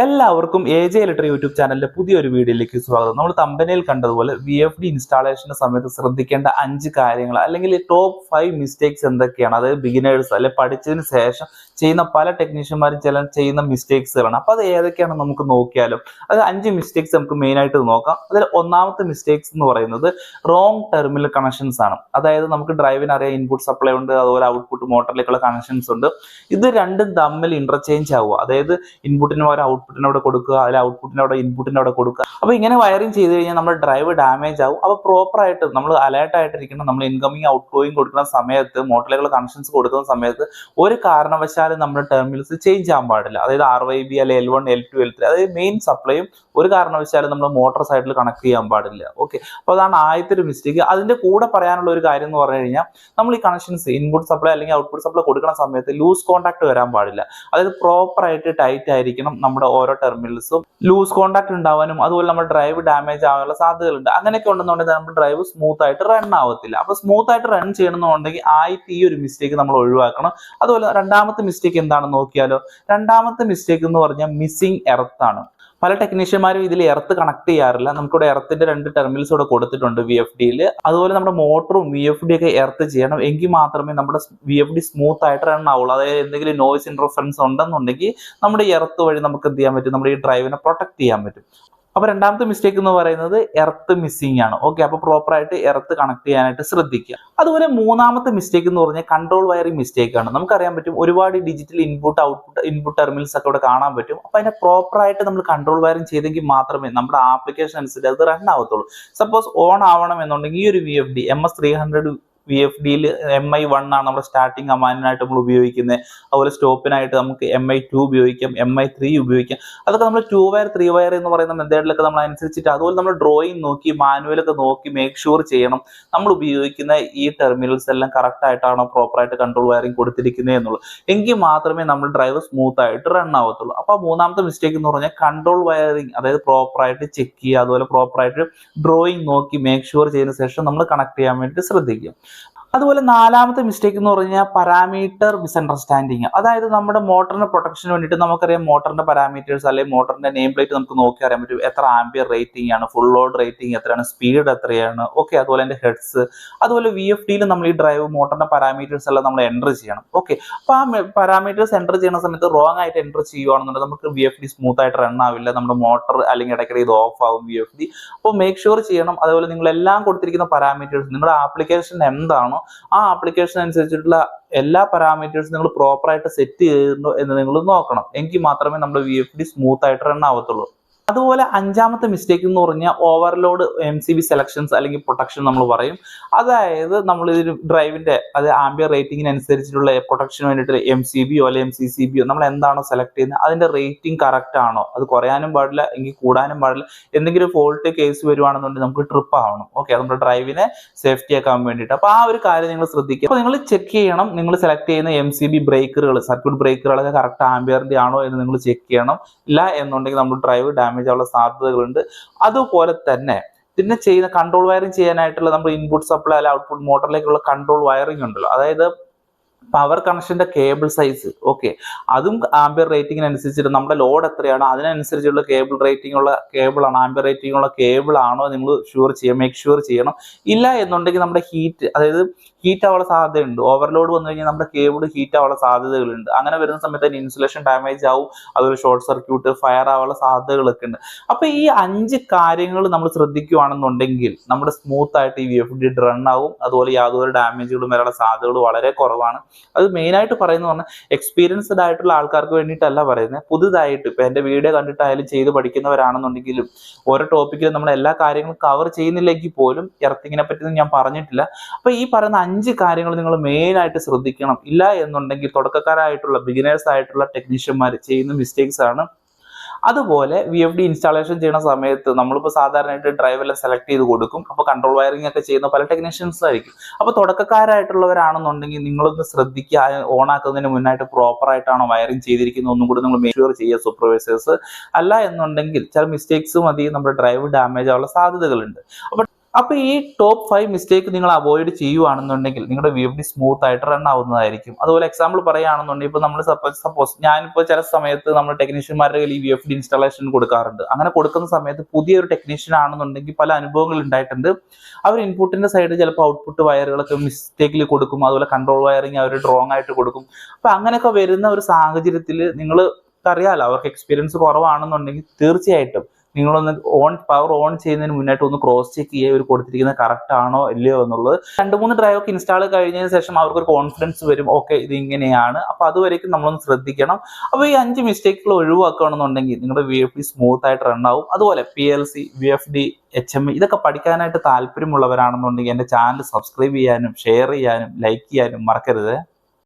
എല്ലാവർക്കും A J ഇലക്ട്രി YouTube ചാനലിന്റെ പുതിയൊരു വീഡിയോയിലേക്ക് സ്വാഗതം. നമ്മൾ തമ്പനയിൽ കണ്ടതുപോലെ വി എഫ് ഡി ഇൻസ്റ്റാളേഷന്റെ സമയത്ത് ശ്രദ്ധിക്കേണ്ട അഞ്ച് കാര്യങ്ങൾ അല്ലെങ്കിൽ ടോപ്പ് ഫൈവ് മിസ്റ്റേക്സ് എന്തൊക്കെയാണ്? അതായത് ബിഗിനേഴ്സ് അല്ലെ പഠിച്ചതിന് ശേഷം ചെയ്യുന്ന പല ടെക്നീഷ്യന്മാരും ചില ചെയ്യുന്ന മിസ്റ്റേക്സുകളാണ് അപ്പൊ അത് ഏതൊക്കെയാണ് നമുക്ക് നോക്കിയാലും. അത് അഞ്ച് മിസ്റ്റേക്സ് നമുക്ക് മെയിൻ ആയിട്ട് നോക്കാം. അതിൽ ഒന്നാമത്തെ മിസ്റ്റേക്സ് എന്ന് പറയുന്നത് റോങ് ടെർമിനൽ കണക്ഷൻസ് ആണ്. അതായത് നമുക്ക് ഡ്രൈവിന് അറിയാം ഇൻപുട്ട് സപ്ലൈ ഉണ്ട് അതുപോലെ ഔട്ട്പുട്ട് മോട്ടറിലേക്കുള്ള കണക്ഷൻസ് ഉണ്ട്. ഇത് രണ്ടും തമ്മിൽ ഇന്റർചേഞ്ച് ആവുക. അതായത് ഇൻപുട്ടിന് പകരം ഔട്ട്പുട്ടിന് അവിടെ കൊടുക്കുക അതിൽ ഔട്ട്പുട്ടിന് അവിടെ ഇൻപുട്ടിന് അവിടെ കൊടുക്കുക. അപ്പോൾ ഇങ്ങനെ വയറിംഗ് ചെയ്ത് കഴിഞ്ഞാൽ നമ്മുടെ ഡ്രൈവ് ഡാമേജ് ആവും. അപ്പോൾ പ്രോപ്പർ ആയിട്ട് നമ്മൾ അലേർട്ട് ആയിട്ടിരിക്കണം നമ്മൾ ഇൻകമിങ് ഔട്ട് ഗോയിങ് കൊടുക്കുന്ന സമയത്ത് മോട്ടറിലേക്കുള്ള കണക്ഷൻസ് കൊടുക്കുന്ന സമയത്ത് ഒരു കാരണവശാലും നമ്മൾ ടെർമിനൽസ് ചേഞ്ച് ആകാൻ പാടില്ല. അതായത് ആർ വൈ ബി അല്ലെ L one L two L three അതായത് മെയിൻ സപ്ലൈയും ഒരു കാരണവശാലും നമ്മൾ മോട്ടോർ സൈഡിൽ കണക്ട് ചെയ്യാൻ പാടില്ല. ഓക്കെ അപ്പോൾ അതാണ് ആദ്യത്തെ ഒരു മിസ്റ്റേക്ക് അതിന്റെ കൂടെ പറയാനുള്ള ഒരു കാര്യം എന്ന് പറഞ്ഞു കഴിഞ്ഞാൽ നമ്മൾ ഈ കണക്ഷൻസ് ഇൻപുട്ട് സപ്ലൈ അല്ലെങ്കിൽ ഔട്ട്പുട്ട് സപ്ലൈ കൊടുക്കുന്ന സമയത്ത് ലൂസ് കോൺടാക്ട് വരാൻ പാടില്ല. അതായത് പ്രോപ്പർ ആയിട്ട് ടൈറ്റ് ആയിരിക്കണം നമ്മുടെ ഓരോ ടെർമിനൽസും ലൂസ് കോൺടാക്ട് ഉണ്ടാവാനും അതുപോലെ നമ്മുടെ ഡ്രൈവ് ഡാമേജ് ആവാനുള്ള സാധ്യതകളുണ്ട്. അങ്ങനെയൊക്കെ ഉണ്ടെന്നുണ്ടെങ്കിൽ നമ്മുടെ ഡ്രൈവ് സ്മൂത്ത് ആയിട്ട് റൺ ആവത്തില്ല. അപ്പൊ സ്മൂത്ത് ആയിട്ട് റൺ ചെയ്യണമെന്നുണ്ടെങ്കിൽ ആദ്യത്തെ ഈ ഒരു മിസ്റ്റേക്ക് നമ്മൾ ഒഴിവാക്കണം. അതുപോലെ രണ്ടാമത്തെ മിസ്റ്റേക്ക് എന്താണെന്ന് നോക്കിയാലോ? രണ്ടാമത്തെ മിസ്റ്റേക്ക് എന്ന് പറഞ്ഞാൽ മിസ്സിംഗ് എർത്ത് ആണ്. പല ടെക്നീഷ്യന്മാരും ഇതിൽ എർത്ത് കണക്ട് ചെയ്യാറില്ല. നമുക്കിവിടെ എർത്തിന്റെ രണ്ട് ടെർമിനൽസ് ഇവിടെ കൊടുത്തിട്ടുണ്ട് വി എഫ് ഡിയിൽ അതുപോലെ നമ്മുടെ മോട്ടറും വി എഫ് ഡി ഒക്കെ എർത്ത് ചെയ്യണം. എങ്കിൽ മാത്രമേ നമ്മുടെ വി എഫ് ഡി സ്മൂത്ത് ആയിട്ട് റൺ ആവുള്ളൂ. അതായത് എന്തെങ്കിലും നോയ്സ് ഇൻട്രഫറൻസ് ഉണ്ടെന്നുണ്ടെങ്കിൽ നമ്മുടെ എർത്ത് വഴി നമുക്ക് എന്ത് ചെയ്യാൻ പറ്റും? നമ്മുടെ ഈ ഡ്രൈവിനെ പ്രൊട്ടക്ട് ചെയ്യാൻ പറ്റും. അപ്പൊ രണ്ടാമത്തെ മിസ്റ്റേക്ക് എന്ന് പറയുന്നത് എർത്ത് മിസ്സിംഗ് ആണ്. ഓക്കെ അപ്പൊ പ്രോപ്പർ ആയിട്ട് എർത്ത് കണക്ട് ചെയ്യാനായിട്ട് ശ്രദ്ധിക്കുക. അതുപോലെ മൂന്നാമത്തെ മിസ്റ്റേക്ക് എന്ന് പറഞ്ഞാൽ കൺട്രോൾ വയറിംഗ് മിസ്റ്റേക്ക് ആണ്. നമുക്കറിയാൻ പറ്റും ഒരുപാട് digital input output input terminals ഒക്കെ ഇവിടെ കാണാൻ പറ്റും. അപ്പൊ അതിന്റെ പ്രോപ്പർ ആയിട്ട് നമ്മൾ കൺട്രോൾ വയറിംഗ് ചെയ്തെങ്കിൽ മാത്രമേ നമ്മുടെ ആപ്ലിക്കേഷൻ അനുസരിച്ച് അത് റൺ ആവത്തുള്ളൂ. സപ്പോസ് ഓൺ ആവണം എന്നുണ്ടെങ്കിൽ ഈ ഒരു V F D M S three hundred V F ഡിയിൽ എം ഐ വൺ ആണ് നമ്മുടെ സ്റ്റാർട്ടിങ് കമാൻഡിനായിട്ട് നമ്മൾ ഉപയോഗിക്കുന്നത് അതുപോലെ സ്റ്റോപ്പിനായിട്ട് നമുക്ക് എം ഐ ടു ഉപയോഗിക്കാം എം ഐ ത്രീ ഉപയോഗിക്കാം. അതൊക്കെ നമ്മൾ ടു വയർ ത്രീ വയർ എന്ന് പറയുന്ന മെത്തേഡിലൊക്കെ നമ്മൾ അനുസരിച്ചിട്ട് അതുപോലെ നമ്മൾ ഡ്രോയിങ് നോക്കി മാനുവലൊക്കെ നോക്കി മേക്ക് ഷുവർ ചെയ്യണം. നമ്മൾ ഉപയോഗിക്കുന്ന ഈ ടെർമിനൽസ് എല്ലാം കറക്റ്റ് ആയിട്ടാണോ പ്രോപ്പർ ആയിട്ട് കൺട്രോൾ വയറിംഗ് കൊടുത്തിരിക്കുന്നത് എന്നുള്ളത്. എങ്കിൽ മാത്രമേ നമ്മൾ ഡ്രൈവർ സ്മൂത്ത് ആയിട്ട് റൺ ആവത്തുള്ളൂ. അപ്പോൾ മൂന്നാമത്തെ മിസ്റ്റേക്ക് എന്ന് പറഞ്ഞാൽ കൺട്രോൾ വയറിംഗ് അതായത് പ്രോപ്പർ ആയിട്ട് ചെക്ക് ചെയ്യുക അതുപോലെ പ്രോപ്പർ ആയിട്ട് ഡ്രോയിങ് നോക്കി മേക്ക് ഷുവർ ചെയ്തതിനു ശേഷം നമ്മൾ കണക്ട് ചെയ്യാൻ വേണ്ടി ശ്രദ്ധിക്കുക. അതുപോലെ നാലാമത്തെ മിസ്റ്റേക്ക് എന്ന് പറഞ്ഞാൽ പാരാമീറ്റർ മിസ്അണ്ടർസ്റ്റാൻഡിങ് അതായത് നമ്മുടെ മോട്ടറിന്റെ പ്രൊട്ടക്ഷന് വേണ്ടിയിട്ട് നമുക്കറിയാം മോട്ടറിന്റെ പാരാമീറ്റേഴ്സ് അല്ലെങ്കിൽ മോട്ടറിന്റെ നെയിം പ്ലേറ്റ് നമുക്ക് നോക്കി അറിയാൻ പറ്റും. എത്ര ആംബിയർ റേറ്റിംഗ് ആണ് ഫുൾ ലോഡ് റേറ്റിംഗ് എത്രയാണ് സ്പീഡ് എത്രയാണ് ഓക്കെ അതുപോലെ അതിന്റെ ഹെഡ്സ് അതുപോലെ വി എഫ് ഡിയിൽ നമ്മൾ ഈ ഡ്രൈവ് മോട്ടറിന്റെ പാരാമീറ്റേഴ്സ് എല്ലാം നമ്മൾ എന്റർ ചെയ്യണം ഓക്കെ അപ്പോൾ ആ പാരാമീറ്റേഴ്സ് എന്റർ ചെയ്യുന്ന സമയത്ത് റോങ് ആയിട്ട് എന്റർ ചെയ്യുവാണെന്നുണ്ടെങ്കിൽ നമുക്ക് വി എഫ് ഡി സ്മൂത്ത് ആയിട്ട് റൺ ആവില്ല. നമ്മുടെ മോട്ടർ അല്ലെങ്കിൽ ഇടയ്ക്കിടെ ഇത് ഓഫ് ആവും വി എഫ് ഡി അപ്പോൾ മേക്ക് ഷുവർ ചെയ്യണം. അതുപോലെ നിങ്ങൾ എല്ലാം കൊടുത്തിരിക്കുന്ന പാരാമീറ്റേഴ്സ് നിങ്ങളുടെ ആപ്ലിക്കേഷൻ എന്താണോ ആ ആപ്ലിക്കേഷൻ അനുസരിച്ചിട്ടുള്ള എല്ലാ പാരാമീറ്റേഴ്സും നിങ്ങൾ പ്രോപ്പറായിട്ട് സെറ്റ് ചെയ്തിട്ടുണ്ടോ എന്ന് നിങ്ങൾ നോക്കണം. എങ്കിൽ മാത്രമേ നമ്മുടെ വി എഫ് ഡി സ്മൂത്ത് ആയിട്ട് റൺ ആവത്തുള്ളൂ. അതുപോലെ അഞ്ചാമത്തെ മിസ്റ്റേക്ക് എന്ന് പറഞ്ഞാൽ overload M C B selections അല്ലെങ്കിൽ പ്രൊട്ടക്ഷൻ നമ്മൾ പറയും. അതായത് നമ്മൾ ഇതിന് ഡ്രൈവിന്റെ അത് ആംബിയർ റേറ്റിംഗിന് അനുസരിച്ചിട്ടുള്ള പ്രൊട്ടക്ഷന് വേണ്ടിയിട്ട് എം സി ബിയോ അല്ലെങ്കിൽ എം സി സി ബിയോ നമ്മൾ എന്താണോ സെലക്ട് ചെയ്യുന്നത് അതിന്റെ റേറ്റിംഗ് കറക്റ്റ് ആണോ? അത് കുറയാനും പാടില്ല എങ്കിൽ കൂടാനും പാടില്ല. എന്തെങ്കിലും ഫോൾട്ട് കേസ് വരുവാണെന്നുണ്ടെങ്കിൽ നമുക്ക് ട്രിപ്പ് ആവണം. ഓക്കെ നമ്മുടെ ഡ്രൈവിനെ സേഫ്റ്റി ആക്കാൻ വേണ്ടിയിട്ട്. അപ്പോൾ ആ ഒരു കാര്യം നിങ്ങൾ ശ്രദ്ധിക്കുക. അപ്പോൾ നിങ്ങൾ ചെക്ക് ചെയ്യണം. നിങ്ങൾ സെലക്ട് ചെയ്യുന്ന എം സി ബി ബ്രേക്കറുകൾ സർക്യൂട്ട് ബ്രേക്കറുകളൊക്കെ കറക്റ്റ് ആംബിയറിന്റെ ആണോ എന്ന് നിങ്ങൾ ചെക്ക് ചെയ്യണം. ഇല്ല എന്നുണ്ടെങ്കിൽ നമ്മൾ ഡ്രൈവ് ഡാമേജ് ആവാനുള്ള സാധ്യതകളുണ്ട്. അതുപോലെ തന്നെ പിന്നെ ചെയ്യുന്ന കൺട്രോൾ വയറിംഗ് ചെയ്യാനായിട്ടുള്ള നമ്മുടെ ഇൻപുട്ട് സപ്ലൈ അല്ല ഔട്ട്പുട്ട് മോട്ടറിലേക്കുള്ള കൺട്രോൾ വയറിംഗ് ഉണ്ടല്ലോ. അതായത് പവർ കണക്ഷന്റെ കേബിൾ സൈസ് ഓക്കെ അതും ആംബിയർ റേറ്റിംഗിന് അനുസരിച്ചിട്ട് നമ്മുടെ ലോഡ് എത്രയാണ്? അതിനനുസരിച്ചുള്ള കേബിൾ റേറ്റിംഗ് ഉള്ള കേബിൾ ആണ്? ആംബിയർ റേറ്റിംഗ് ഉള്ള കേബിൾ ആണോ? നിങ്ങൾ ഷുവർ ചെയ്യുക മേക്ക് ഷുവർ ചെയ്യണം. ഇല്ല എന്നുണ്ടെങ്കിൽ നമ്മുടെ ഹീറ്റ് അതായത് ഹീറ്റ് ആവാനുള്ള സാധ്യതയുണ്ട്. ഓവർലോഡ് വന്നു കഴിഞ്ഞാൽ നമ്മുടെ കേബിൾ ഹീറ്റ് ആവാനുള്ള സാധ്യതകളുണ്ട്. അങ്ങനെ വരുന്ന സമയത്ത് അതിന് ഇൻസുലേഷൻ ഡാമേജ് ആവും. അതൊരു ഷോർട്ട് സർക്യൂട്ട് ഫയർ ആവാനുള്ള സാധ്യതകളൊക്കെ ഉണ്ട്. അപ്പൊ ഈ അഞ്ച് കാര്യങ്ങൾ നമ്മൾ ശ്രദ്ധിക്കുകയാണെന്നുണ്ടെങ്കിൽ നമ്മുടെ സ്മൂത്ത് ആയിട്ട് ഈ വി എഫ് ഡി റൺ ആവും. അതുപോലെ യാതൊരു ഡാമേജുകളും വരാനുള്ള സാധ്യതകൾ വളരെ കുറവാണ്. അത് മെയിനായിട്ട് പറയുന്നത് പറഞ്ഞാൽ എക്സ്പീരിയൻസ്ഡ് ആയിട്ടുള്ള ആൾക്കാർക്ക് വേണ്ടിയിട്ടല്ല പറയുന്നത് പുതുതായിട്ട് ഇപ്പം എന്റെ വീഡിയോ കണ്ടിട്ടായാലും ചെയ്ത് പഠിക്കുന്നവരാണെന്നുണ്ടെങ്കിലും ഓരോ ടോപ്പിക്കിലും നമ്മൾ എല്ലാ കാര്യങ്ങളും കവർ ചെയ്യുന്നില്ലെങ്കിൽ പോലും എർത്തിങ്ങിനെ പറ്റി ഞാൻ പറഞ്ഞിട്ടില്ല. അപ്പൊ ഈ പറയുന്ന അഞ്ച് കാര്യങ്ങൾ നിങ്ങൾ മെയിനായിട്ട് ശ്രദ്ധിക്കണം. ഇല്ല എന്നുണ്ടെങ്കിൽ തുടക്കക്കാരായിട്ടുള്ള ബിഗിനേഴ്സ് ആയിട്ടുള്ള ടെക്നീഷ്യന്മാർ ചെയ്യുന്ന മിസ്റ്റേക്സ് ആണ് അതുപോലെ വി എഫ് ഡി ഇൻസ്റ്റാളേഷൻ ചെയ്യുന്ന സമയത്ത് നമ്മളിപ്പോൾ സാധാരണയായിട്ട് ഡ്രൈവ് സെലക്ട് ചെയ്ത് കൊടുക്കും. അപ്പോൾ കൺട്രോൾ വയറിംഗ് ഒക്കെ ചെയ്യുന്ന പല ടെക്നീഷ്യൻസ് ആയിരിക്കും. അപ്പോൾ തുടക്കക്കാരായിട്ടുള്ളവരാണെന്നുണ്ടെങ്കിൽ നിങ്ങളൊന്ന് ശ്രദ്ധിക്കുക. ഓൺ ആക്കുന്നതിന് മുന്നായിട്ട് പ്രോപ്പറായിട്ടാണോ വയറിംഗ് ചെയ്തിരിക്കുന്നത് ഒന്നും കൂടി നിങ്ങൾ മേക്ക് ഷുവർ ചെയ്യുക സൂപ്പർവൈസേഴ്സ് അല്ല എന്നുണ്ടെങ്കിൽ ചില മിസ്റ്റേക്സ് മതി നമ്മുടെ ഡ്രൈവ് ഡാമേജ് ആവാനുള്ള സാധ്യതകളുണ്ട്. അപ്പോൾ അപ്പൊ ഈ ടോപ്പ് ഫൈവ് മിസ്റ്റേക്ക് നിങ്ങൾ അവോയ്ഡ് ചെയ്യുവാണെന്നുണ്ടെങ്കിൽ നിങ്ങളുടെ വി എഫ് ഡി സ്മൂത്ത് ആയിട്ട് റൺ ആവുന്നതായിരിക്കും. അതുപോലെ എക്സാമ്പിൾ പറയുകയാണെന്നുണ്ടെങ്കിൽ ഇപ്പൊ നമ്മൾ സപ്പോസ് സപ്പോസ് ഞാനിപ്പോ ചില സമയത്ത് നമ്മൾ ടെക്നീഷ്യന്മാരുടെ കയ്യിൽ ഈ വി എഫ് ഡി ഇൻസ്റ്റാളേഷൻ കൊടുക്കാറുണ്ട്. അങ്ങനെ കൊടുക്കുന്ന സമയത്ത് പുതിയൊരു ടെക്നീഷ്യൻ ആണെന്നുണ്ടെങ്കിൽ പല അനുഭവങ്ങൾ ഉണ്ടായിട്ടുണ്ട്. അവർ ഇൻപുട്ടിന്റെ സൈഡിൽ ചിലപ്പോൾ ഔട്ട്പുട്ട് വയറുകളൊക്കെ മിസ്റ്റേക്കിൽ കൊടുക്കും. അതുപോലെ കൺട്രോൾ വയറിങ് അവർ റോങ് ആയിട്ട് കൊടുക്കും. അപ്പൊ അങ്ങനെയൊക്കെ വരുന്ന ഒരു സാഹചര്യത്തിൽ നിങ്ങൾ അറിയാലോ അവർക്ക് എക്സ്പീരിയൻസ് കുറവാണെന്നുണ്ടെങ്കിൽ തീർച്ചയായിട്ടും നിങ്ങളൊന്ന് ഓൺ പവർ ഓൺ ചെയ്യുന്നതിന് മുന്നായിട്ട് ഒന്ന് ക്രോസ് ചെക്ക് ചെയ്യുക ഇവർ കൊടുത്തിരിക്കുന്നത് കറക്റ്റ് ആണോ ഇല്ലയോ എന്നുള്ളത്. രണ്ട് മൂന്ന് ഡ്രൈവ് ഒക്കെ ഇൻസ്റ്റാൾ കഴിഞ്ഞതിന് ശേഷം അവർക്ക് ഒരു കോൺഫിഡൻസ് വരും. ഓക്കെ ഇത് ഇങ്ങനെയാണ്. അപ്പൊ അതുവരേക്കും നമ്മളൊന്ന് ശ്രദ്ധിക്കണം. അപ്പൊ ഈ അഞ്ച് മിസ്റ്റേക്കുകൾ ഒഴിവാക്കുകയാണെന്നുണ്ടെങ്കിൽ നിങ്ങളുടെ വി എഫ് ഡി സ്മൂത്ത് ആയിട്ട് റൺ ആവും. അതുപോലെ P L C V F D H M ഇതൊക്കെ പഠിക്കാനായിട്ട് താല്പര്യമുള്ളവരാണെന്നുണ്ടെങ്കിൽ എന്റെ ചാനൽ സബ്സ്ക്രൈബ് ചെയ്യാനും ഷെയർ ചെയ്യാനും ലൈക്ക് ചെയ്യാനും മറക്കരുത്.